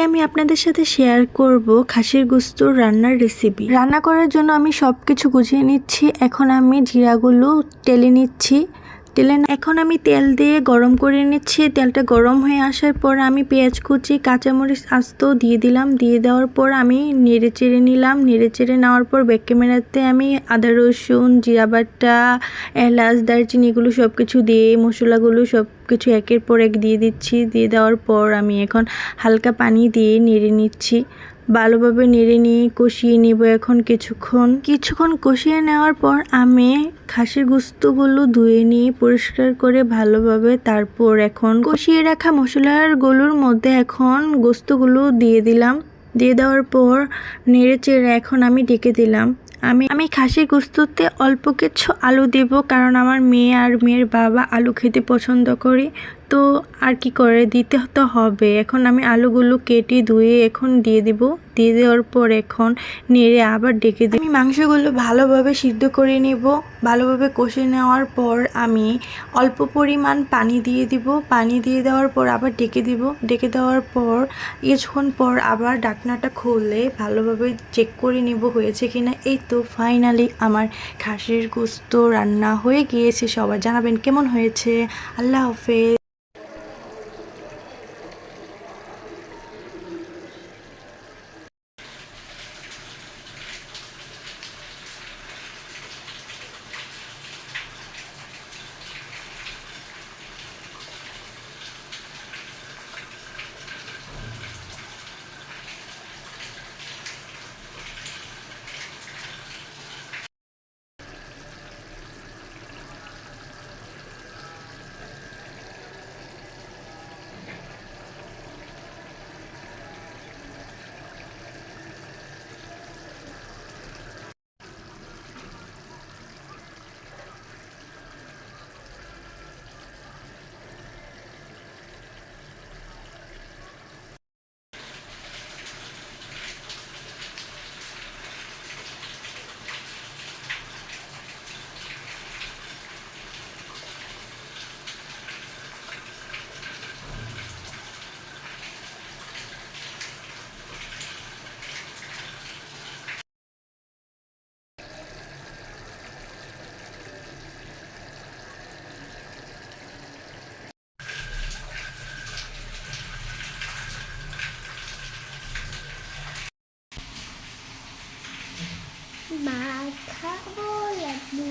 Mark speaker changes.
Speaker 1: আমি আপনাদের সাথে শেয়ার করব খাসির গুস্তুর রান্নার রেসিপি রান্না করার জন্য আমি সব কিছু গুছিয়ে নিচ্ছি। এখন আমি জিরাগুলো টেলে নিচ্ছি। তেলে এখন আমি তেল দিয়ে গরম করে নিচ্ছি। তেলটা গরম হয়ে আসার পর আমি পেঁয়াজ কুচি, কাঁচামরিচ আস্ত দিয়ে দিলাম। দিয়ে দেওয়ার পর আমি নেড়ে চেড়ে নিলাম। নেড়ে চেড়ে নেওয়ার পর ব্যাক ক্যামেরাতে আমি আদা, রসুন, জিরা বাটা, এলাচ, দারচিনি এগুলো সব কিছু দিয়ে, মশলাগুলো সব কিছু একের পর এক দিয়ে দিচ্ছি। দিয়ে দেওয়ার পর আমি এখন হালকা পানি দিয়ে নেড়ে নিচ্ছি। ভালোভাবে নেড়ে নিয়ে কষিয়ে নেব এখন কিছুক্ষণ। কিছুক্ষণ কষিয়ে নেওয়ার পর আমি খাসির গুস্তগুলো ধুয়ে নিয়ে পরিষ্কার করে ভালোভাবে তারপর এখন কষিয়ে রাখা মশলার গলুর মধ্যে এখন গোস্তগুলো দিয়ে দিলাম। দিয়ে দেওয়ার পর নেড়ে চেড়ে এখন আমি ডেকে দিলাম। আমি আমি খাসির গুস্ততে অল্প কিছু আলু দেব কারণ আমার মেয়ে আর মেয়ের বাবা আলু খেতে পছন্দ করে। তো আর কি করে দিতে তো হবে। এখন আমি আলুগুলো কেটে ধুয়ে এখন দিয়ে দিব। দিয়ে দেওয়ার পর এখন নেড়ে আবার ডেকে দিই আমি মাংসগুলো ভালোভাবে সিদ্ধ করে নেব। ভালোভাবে কষে নেওয়ার পর আমি অল্প পরিমাণ পানি দিয়ে দিব। পানি দিয়ে দেওয়ার পর আবার ডেকে দিব। ডেকে দেওয়ার পর কিছুক্ষণ পর আবার ডাকনাটা খুলে ভালোভাবে চেক করে নেব হয়েছে কিনা। এই তো ফাইনালি আমার খাসির গোস্ত রান্না হয়ে গিয়েছে। সবাই জানাবেন কেমন হয়েছে। আল্লাহ হাফেজ।
Speaker 2: ভাত খাবো লাড্ডু